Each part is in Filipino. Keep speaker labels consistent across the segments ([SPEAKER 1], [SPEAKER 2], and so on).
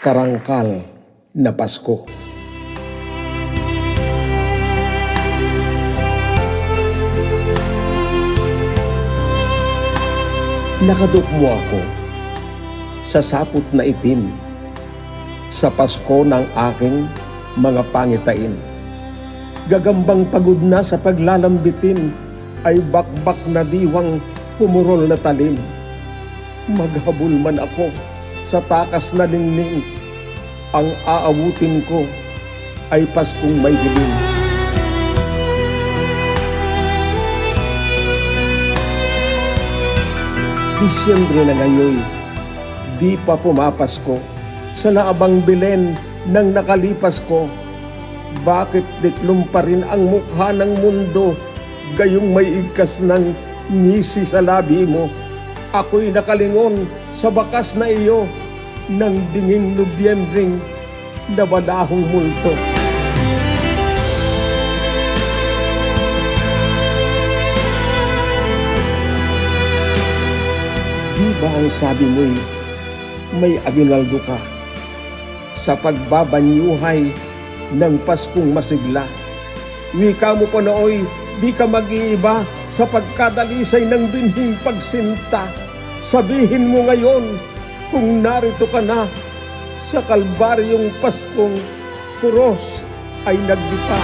[SPEAKER 1] karangkal na Pasko. Nakadukmo ako sa sapot na itim sa Pasko ng aking mga pangitain. Gagambang pagod na sa paglalambitin ay bakbak na diwang pumurol na talim. Maghabol man ako sa takas na ningning, ang aabutin ko ay Paskong may dilim. Disyembre na ngayon, di pa pumapasko sa naabang bilen ng nakalipas ko. Bakit diklom pa rin ang mukha ng mundo, gayong may igkas ng ngisi sa labi mo? Ako'y nakalingon sa bakas na iyo ng dinging Nobyembreng nabalahong multo. Di ba ang sabi mo'y may aginaldo ka sa pagbabanyuhay ng Paskong masigla? Wika mo pa nooy, di ka mag-iiba sa pagkadalisay ng binhing pagsinta. Sabihin mo ngayon kung narito ka na sa kalbaryong Paskong kuros ay nagdipa.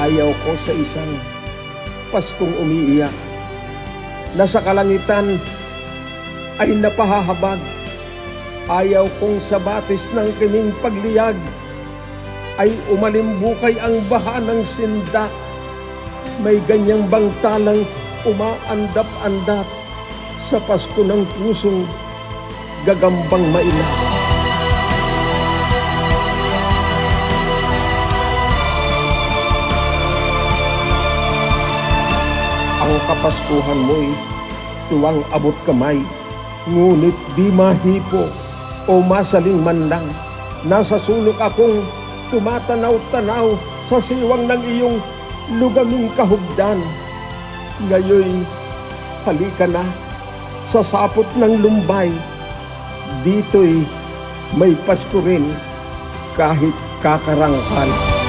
[SPEAKER 1] Ayaw ko sa isang Paskong umiiyak na sa kalangitan ay napahahabag. Ayaw kong sa batis ng kiming pagliyag ay umalimbukay ang baha ng sindak. May ganyang bang talang umaandap-andap sa Pasko ng pusong gagambang mailap. Ang kapaskuhan mo'y tuwang abot kamay, ngunit di mahipo o masaling man lang. Nasa sulok akong tumatanaw-tanaw sa siwang ng iyong lugaming kahugdan. Ngayoy, halika na sa sapot ng lumbay. Dito'y may Pasko rin kahit kakarangkal.